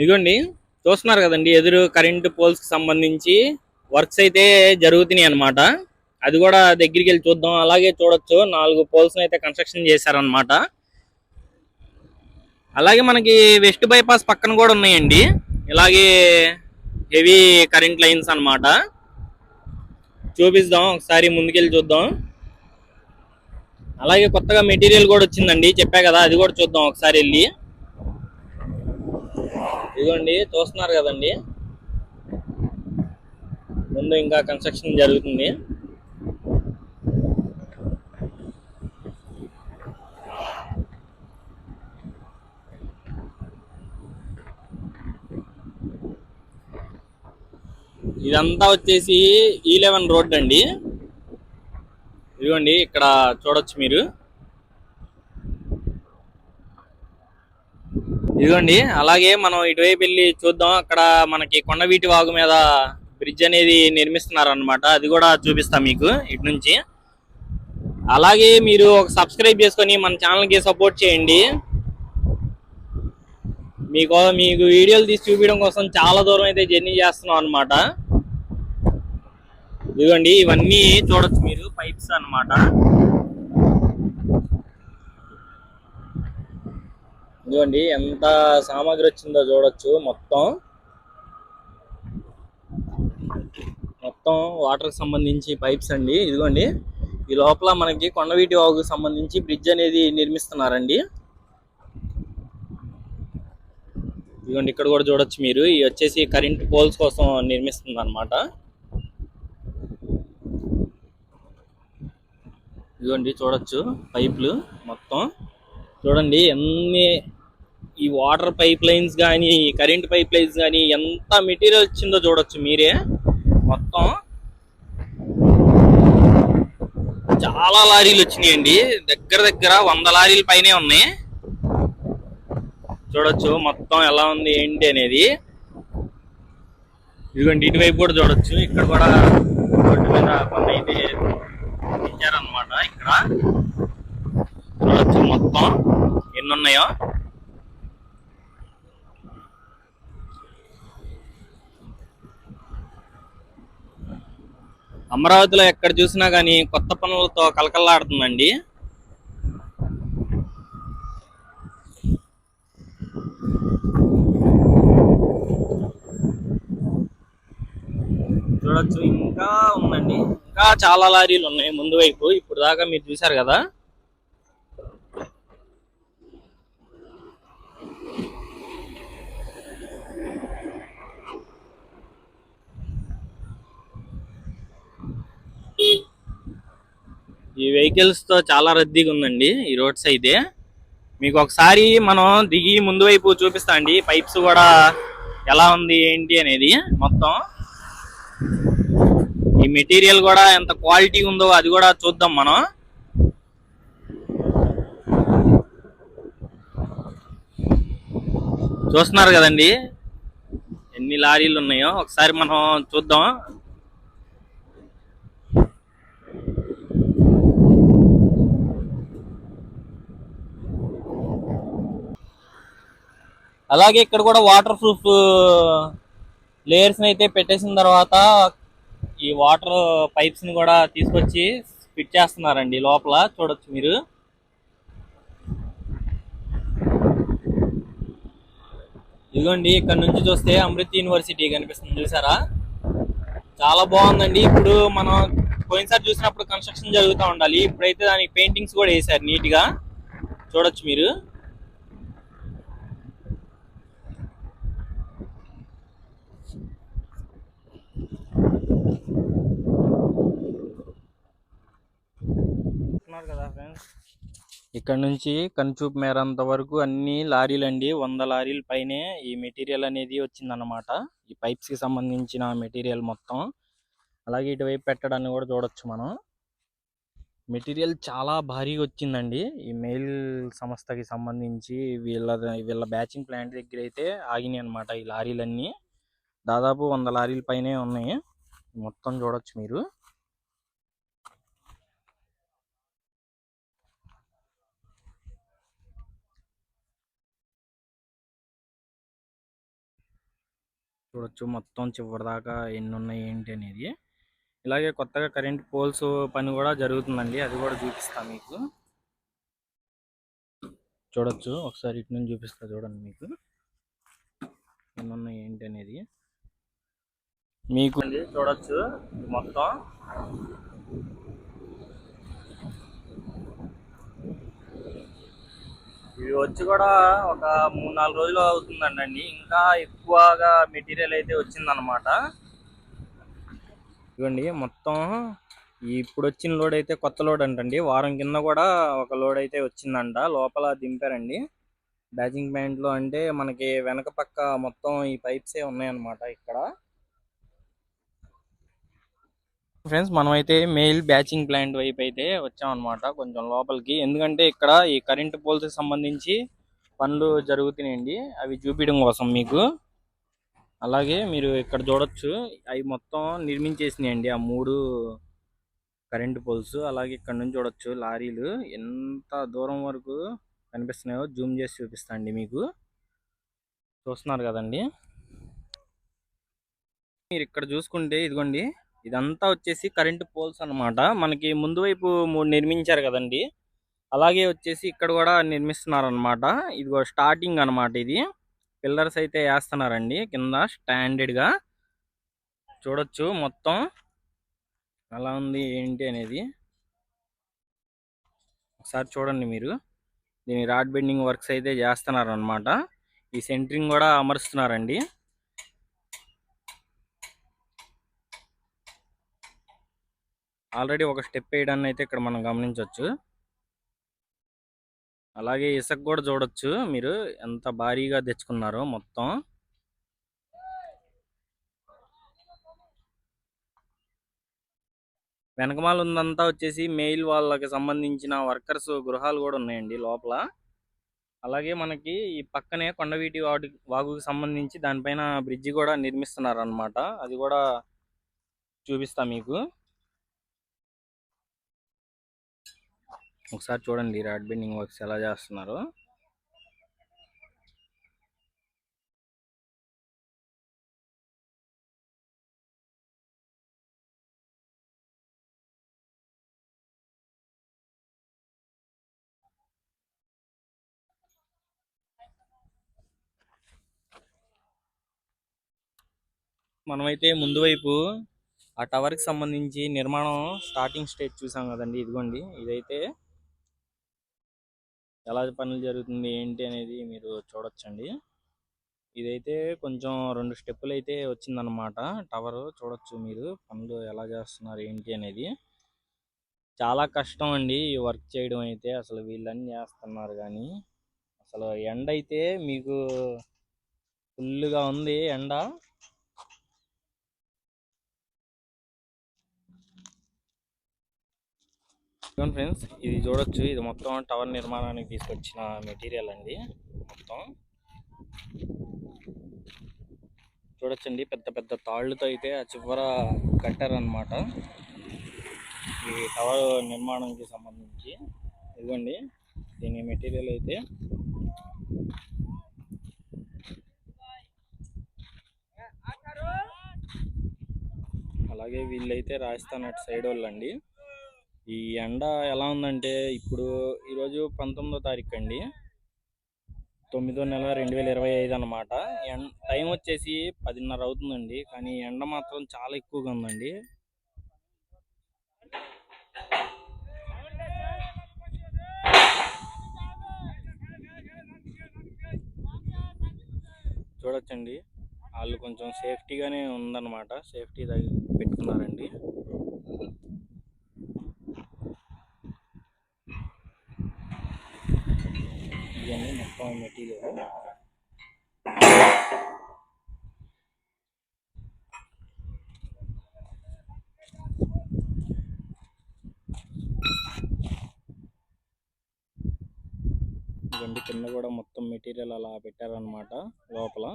ఇదిగోండి చూస్తున్నారు కదండి ఎదురు కరెంటు పోల్స్కి సంబంధించి వర్క్స్ అయితే జరుగుతున్నాయి అన్నమాట. అది కూడా దగ్గరికి వెళ్ళి చూద్దాం అలాగే చూడొచ్చు. నాలుగు పోల్స్ అయితే కన్స్ట్రక్షన్ చేశారనమాట అలాగే మనకి వెస్ట్ బైపాస్ పక్కన కూడా ఉన్నాయండి. ఇలాగే హెవీ కరెంట్ లైన్స్ అన్నమాట. చూపిద్దాం ఒకసారి ముందుకెళ్ళి చూద్దాం. అలాగే కొత్తగా మెటీరియల్ కూడా వచ్చిందండి చెప్పా కదా అది కూడా చూద్దాం ఒకసారి వెళ్ళి. ఇదిగోండి చూస్తున్నారు కదండి. ముందు ఇంకా కన్స్ట్రక్షన్ జరుగుతుంది. ఇదంతా వచ్చేసి ఈ లెవెన్ రోడ్ అండి. ఇదిగోండి ఇక్కడ చూడొచ్చు మీరు. ఇదిగోండి అలాగే మనం ఇటువైపు వెళ్ళి చూద్దాం. అక్కడ మనకి కొండవీటి వాగు మీద బ్రిడ్జ్ అనేది నిర్మిస్తున్నారు అనమాట అది కూడా చూపిస్తాం మీకు ఇటు నుంచి. అలాగే మీరు ఒక సబ్స్క్రైబ్ చేసుకొని మన ఛానల్కి సపోర్ట్ చేయండి. మీకు మీకు వీడియోలు తీసి చూపించడం కోసం చాలా దూరం అయితే జర్నీ చేస్తున్నాం అనమాట ఇదిగోండి ఇవన్నీ చూడొచ్చు మీరు పైప్స్ అన్నమాట. ఇదిగోండి ఎంత సామాగ్రి వచ్చిందో చూడొచ్చు. మొత్తం మొత్తం వాటర్ సంబంధించి పైప్స్ అండి. ఇదిగోండి ఈ లోపల మనకి కొండవీటి వాగుకు సంబంధించి బ్రిడ్జ్ అనేది నిర్మిస్తున్నారండి. ఇదిగోండి ఇక్కడ కూడా చూడొచ్చు మీరు. ఇవి వచ్చేసి కరెంట్ పోల్స్ కోసం నిర్మిస్తుంది అనమాట ఇదిగోండి చూడొచ్చు పైపులు మొత్తం. చూడండి ఎన్ని ఈ వాటర్ పైప్ లైన్స్ కానీ కరెంట్ పైప్ లైన్స్ కానీ ఎంత మెటీరియల్ వచ్చిందో చూడొచ్చు మీరే. మొత్తం చాలా లారీలు వచ్చినాయండి. దగ్గర దగ్గర వంద లారీల పైనే ఉన్నాయి. చూడొచ్చు మొత్తం ఎలా ఉంది ఏంటి అనేది. ఇదిగోండి ఇటువైపు కూడా చూడొచ్చు. ఇక్కడ కూడా రోడ్డు మీద పని అయితే ఇచ్చారనమాట ఇక్కడ. చూడొచ్చు మొత్తం ఎన్ని ఉన్నాయో. అమరావతిలో ఎక్కడ చూసినా కానీ కొత్త పనులతో కలకల్లాడుతుందండి. చూడొచ్చు. ఇంకా ఉందండి. ఇంకా చాలా లారీలు ఉన్నాయి ముందు వైపు. ఇప్పుడు దాకా మీరు చూసారు కదా. ఈ వెహికల్స్తో చాలా రద్దీగా ఉందండి ఈ రోడ్స్ అయితే. మీకు ఒకసారి మనం దిగి ముందు వైపు చూపిస్తా అండి. పైప్స్ కూడా ఎలా ఉంది ఏంటి అనేది మొత్తం. ఈ మెటీరియల్ కూడా ఎంత క్వాలిటీ ఉందో అది కూడా చూద్దాం మనం. చూస్తున్నారు కదండి ఎన్ని లారీలు ఉన్నాయో. ఒకసారి మనం చూద్దాం. అలాగే ఇక్కడ కూడా వాటర్ ప్రూఫ్ లేయర్స్ అయితే పెట్టేసిన తర్వాత ఈ వాటర్ పైప్స్ని కూడా తీసుకొచ్చి ఫిట్ చేస్తున్నారండి లోపల చూడొచ్చు మీరు. ఇదిగోండి ఇక్కడ నుంచి చూస్తే అమృత్ యూనివర్సిటీ కనిపిస్తుంది చూసారా? చాలా బాగుందండి. ఇప్పుడు మనం పోయినసారి చూసినప్పుడు కన్స్ట్రక్షన్ జరుగుతూ ఉండాలి. ఇప్పుడైతే దానికి పెయింటింగ్స్ కూడా వేశారు నీట్గా. చూడొచ్చు మీరు. చూస్తున్నారు కదా ఫ్రెండ్స్. ఇక్కడ నుంచి కన్చూప్ మేరంత వరకు అన్ని లారీలు అండి. వంద లారీల పైనే ఈ మెటీరియల్ అనేది వచ్చిందన్నమాట. ఈ పైప్స్కి సంబంధించిన మెటీరియల్ మొత్తం. అలాగే ఇటువైపు పెట్టడాన్ని కూడా చూడొచ్చు మనం. మెటీరియల్ చాలా భారీగా వచ్చిందండి. ఈ మెయిల్ సంస్థకి సంబంధించి వీళ్ళ వీళ్ళ బ్యాచింగ్ ప్లాంట్ దగ్గర అయితే ఆగినాయి అనమాట ఈ లారీలన్నీ. దాదాపు వంద లారీల పైనే ఉన్నాయి. మొత్తం చూడొచ్చు మీరు. చూడొచ్చు. మొత్తం చివరి దాకా ఎన్ని ఉన్నాయి ఏంటి అనేది. ఇలాగే కొత్తగా కరెంట్ పోల్స్ పని కూడా జరుగుతుందండి. అది కూడా చూపిస్తాను మీకు. చూడొచ్చు. ఒకసారి ఇటు నుంచి చూపిస్తా చూడండి మీకు. ఎన్ని ఉన్నాయి ఏంటి అనేది. మీకు చూడొచ్చు. మొత్తం ఇవి వచ్చి కూడా ఒక మూడు నాలుగు రోజులు అవుతుందండి. ఇంకా ఎక్కువగా మెటీరియల్ అయితే వచ్చిందనమాట ఇవ్వండి మొత్తం ఇప్పుడు వచ్చిన లోడ్ అయితే కొత్త లోడ్ అంటండి. వారం కింద కూడా ఒక లోడ్ అయితే వచ్చిందంట. లోపల దింపారండి. బ్యాచింగ్ ప్యాంట్లో అంటే మనకి వెనక పక్క మొత్తం ఈ పైప్సే ఉన్నాయన్నమాట ఇక్కడ. ఫ్రెండ్స్ మనమైతే మెయిల్ బ్యాచింగ్ ప్లాంట్ వైపు అయితే వచ్చామన్నమాట కొంచెం లోపలికి. ఎందుకంటే ఇక్కడ ఈ కరెంట్ పోల్స్ సంబంధించి పనులు జరుగుతున్నాయండి. అవి చూపించడం కోసం మీకు. అలాగే మీరు ఇక్కడ చూడొచ్చు అవి మొత్తం నిర్మించేసినాయండి ఆ మూడు కరెంట్ పోల్స్. అలాగే ఇక్కడ నుంచి చూడొచ్చు లారీలు. ఎంత దూరం వరకు కనిపిస్తున్నాయో జూమ్ చేసి చూపిస్తా అండి మీకు. చూస్తున్నారు కదండి. మీరు ఇక్కడ చూసుకుంటే ఇదిగోండి ఇదంతా వచ్చేసి కరెంట్ పోల్స్ అన్నమాట. మనకి ముందు వైపు మూడు నిర్మించారు కదండి. అలాగే వచ్చేసి ఇక్కడ కూడా నిర్మిస్తున్నారు ఇది స్టార్టింగ్ అన్నమాట ఇది. పిల్లర్స్ అయితే వేస్తున్నారండి. కింద స్టాండర్డ్గా. చూడొచ్చు మొత్తం. ఎలా ఉంది ఏంటి అనేది. ఒకసారి చూడండి మీరు. దీని రాడ్ బెండింగ్ వర్క్స్ అయితే చేస్తున్నారు అనమాట ఈ సెంటరింగ్ కూడా అమరుస్తున్నారండి. ఆల్రెడీ ఒక స్టెప్ వేయడాన్ని అయితే ఇక్కడ మనం గమనించవచ్చు అలాగే ఇసుక కూడా చూడొచ్చు మీరు ఎంత భారీగా తెచ్చుకున్నారో మొత్తం. వెనకమాల ఉందంతా వచ్చేసి మెయిల్ వాళ్ళకి సంబంధించిన వర్కర్స్ గృహాలు కూడా ఉన్నాయండి లోపల. అలాగే మనకి ఈ పక్కనే కొండవీటి వాటి వాగుకి సంబంధించి దానిపైన బ్రిడ్జి కూడా నిర్మిస్తున్నారు అనమాట అది కూడా చూపిస్తా మీకు. ఒకసారి చూడండి రాడ్ బెండింగ్ వర్క్స్ ఎలా చేస్తున్నారు. మనమైతే ముందు వైపు ఆ టవర్కి సంబంధించి నిర్మాణం స్టార్టింగ్ స్టేజ్ చూసాం కదండి ఇదిగోండి. ఇదైతే ఎలా పనులు జరుగుతుంది ఏంటి అనేది మీరు చూడొచ్చండి. ఇదైతే కొంచెం రెండు స్టెప్పులు అయితే వచ్చిందనమాట. టవర్ చూడొచ్చు మీరు పనులు ఎలా చేస్తున్నారు ఏంటి అనేది. చాలా కష్టం అండి ఈ వర్క్ చేయడం అయితే అసలు వీళ్ళన్నీ చేస్తున్నారు కానీ. అసలు ఎండ అయితే మీకు ఫుల్గా ఉంది ఎండ. చూడండి ఫ్రెండ్స్ ఇది చూడొచ్చు. ఇది మొత్తం టవర్ నిర్మాణానికి తీసుకొచ్చిన మెటీరియల్ అండి. మొత్తం. చూడొచ్చండి. పెద్ద పెద్ద తాళ్ళతో అయితే ఆ చివర కట్టారనమాట ఈ టవర్ నిర్మాణానికి సంబంధించి. ఇదిగోండి. దీని మెటీరియల్ అయితే. అలాగే వీళ్ళైతే రాజస్థాన్ అటు సైడ్ వాళ్ళండి. ఈ ఎండ ఎలా ఉందంటే ఇప్పుడు ఈరోజు పంతొమ్మిదో తారీఖు అండి తొమ్మిదో నెల రెండు వేల ఇరవై ఐదు అనమాట టైం వచ్చేసి పదిన్నర అవుతుందండి. కానీ ఎండ మాత్రం చాలా ఎక్కువగా ఉందండి. చూడొచ్చండి. వాళ్ళు కొంచెం సేఫ్టీగానే ఉందన్నమాట. సేఫ్టీ పెట్టుకున్నారండి ఇవన్నీ మొత్తం మెటీరియల్ ఇవన్నీ కింద కూడా మొత్తం మెటీరియల్ అలా పెట్టారనమాట లోపల.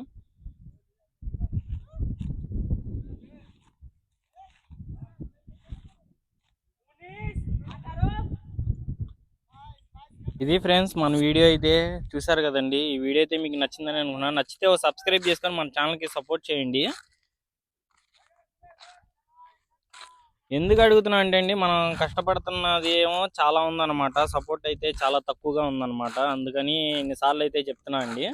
ఇది ఫ్రెండ్స్ మన వీడియో అయితే చూసారు కదండి. ఈ వీడియో అయితే మీకు నచ్చిందని అనుకున్నాను నచ్చితే సబ్స్క్రైబ్ చేసుకొని మన ఛానల్కి సపోర్ట్ చేయండి. ఎందుకు అడుగుతున్నా అంటే అండి మనం కష్టపడుతున్నది ఏమో చాలా ఉందన్నమాట. సపోర్ట్ అయితే చాలా తక్కువగా ఉందన్నమాట. అందుకని ఇన్నిసార్లు అయితే చెప్తున్నా అండి.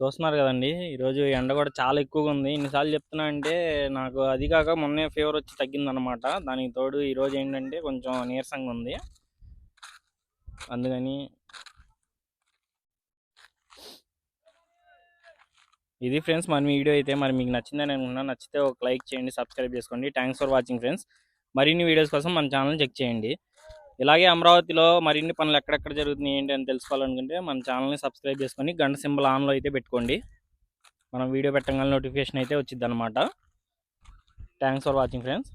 చూస్తున్నారు కదండి ఈరోజు ఎండ కూడా చాలా ఎక్కువగా ఉంది. ఇన్నిసార్లు చెప్తున్నా అంటే నాకు అది కాక మొన్నే ఫీవర్ వచ్చి తగ్గిందనమాట దానికి తోడు ఈరోజు ఏంటంటే కొంచెం నీరసంగా ఉంది. అందుకని ఇది ఫ్రెండ్స్ మన వీడియో అయితే మరి మీకు నచ్చిందని అనుకున్నా నచ్చితే ఒక లైక్ చేయండి సబ్స్క్రైబ్ చేసుకోండి. థ్యాంక్స్ ఫర్ వాచింగ్ ఫ్రెండ్స్ మరిన్ని వీడియోస్ కోసం మన ఛానల్ చెక్ చేయండి. ఇలాగే అమరావతిలో మరిన్ని పనులు ఎక్కడెక్కడ జరుగుతున్నాయి ఏంటి అని తెలుసుకోవాలనుకుంటే మన ఛానల్ని సబ్స్క్రైబ్ చేసుకొని గంట సింబల్ ఆన్లో అయితే పెట్టుకోండి. మనం వీడియో పెట్టగానే నోటిఫికేషన్ అయితే వచ్చింది అనమాట థ్యాంక్స్ ఫర్ వాచింగ్ ఫ్రెండ్స్